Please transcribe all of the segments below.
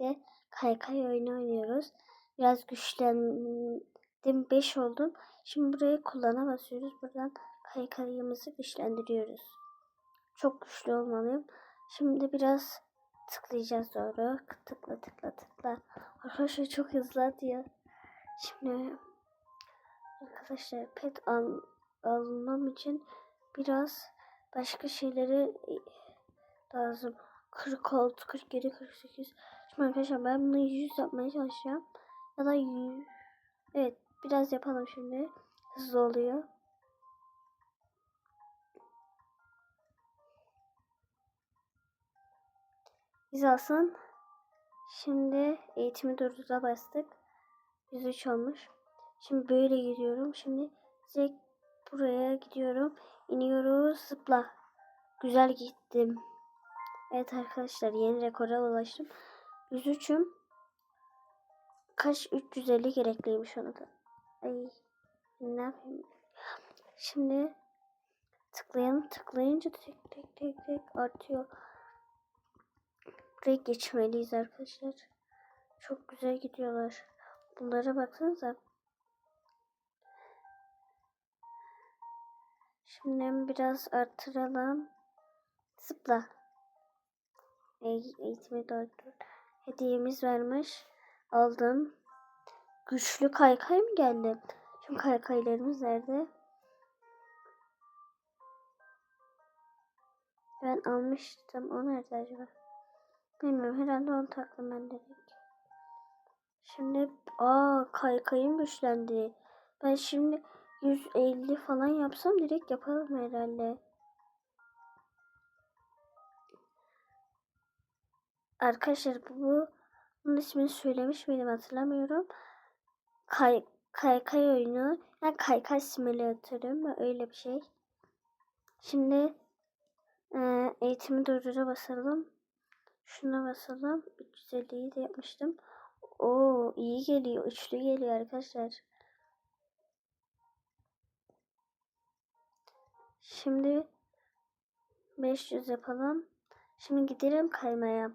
birlikte kaykay oyunu oynuyoruz. Biraz güçlendim. 5 oldum. Şimdi burayı kullana basıyoruz. Buradan kaykayımızı güçlendiriyoruz. Çok güçlü olmalıyım. Şimdi biraz tıklayacağız doğru. Tıkla tıkla tıkla. Arkadaşlar çok hızlı atıyor. Şimdi arkadaşlar pet al, almam için biraz başka şeyleri lazım. 46, 47, 48. Şimdi arkadaşlar ben bunu 100 yapmaya çalışacağım. Ya da 100. Evet biraz yapalım şimdi. Hızlı oluyor. Hizasın. Şimdi eğitimi durduruza bastık. 103 olmuş. Şimdi böyle gidiyorum. Şimdi direkt buraya gidiyorum. İniyoruz. Zıpla. Güzel gittim. Evet arkadaşlar yeni rekora ulaştım. 103'üm. Kaç 350 gerekliymiş ona da. Ay ne yapayım. Şimdi tıklayalım. Tıklayınca tek tek tek tek artıyor. Buraya geçmeliyiz arkadaşlar. Çok güzel gidiyorlar. Bunlara baksanıza. Şimdi biraz artıralım. Zıpla. Eğitimi doğru. Hediyemiz vermiş. Aldım. Güçlü kaykay mı geldi? Şimdi kaykaylarımız nerede? Ben almıştım. O nerede acaba? Bilmiyorum. Herhalde onu taktım ben direkt. Şimdi aa kaykayım güçlendi. Ben şimdi 150 falan yapsam direkt yaparım herhalde. Arkadaşlar bu bunun ismini söylemiş miydim hatırlamıyorum. Kay, kaykay oyunu. Yani kaykay simülatörü mü öyle bir şey. Şimdi e, eğitimi durdura basalım. Şuna basalım. 350'yi de yapmıştım. Oo iyi geliyor. Üçlü geliyor arkadaşlar. Şimdi 500 yapalım. Şimdi gidelim kaymaya.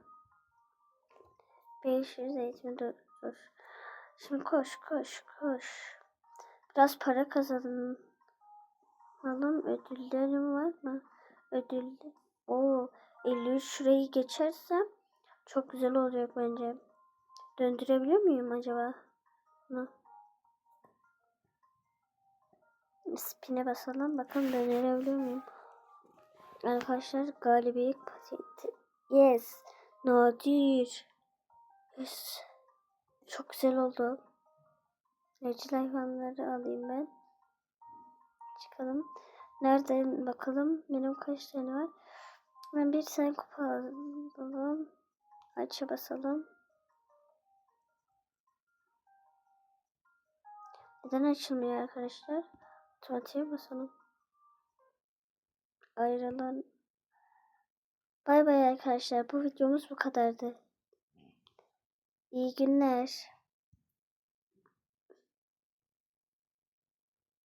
500 eğitimi dur, dur. Şimdi koş koş koş. Biraz para kazanalım. Ödüllerim var mı? Ödül. O 53 şurayı geçersem çok güzel olacak bence. Döndürebiliyor muyum acaba? Bunu. Spin'e basalım. Bakalım döndürebiliyor muyum? Arkadaşlar galibiyet patenti. Yes. Nadir. Yes. Çok güzel oldu. Evcil hayvanları alayım ben. Çıkalım. Nereden bakalım? Benim kaç tane var? Ben bir tane kupa alalım. Açı basalım. Neden açılmıyor arkadaşlar? Otomatiğe basalım. Ayrılan. Bay bay arkadaşlar. Bu videomuz bu kadardı. İyi günler.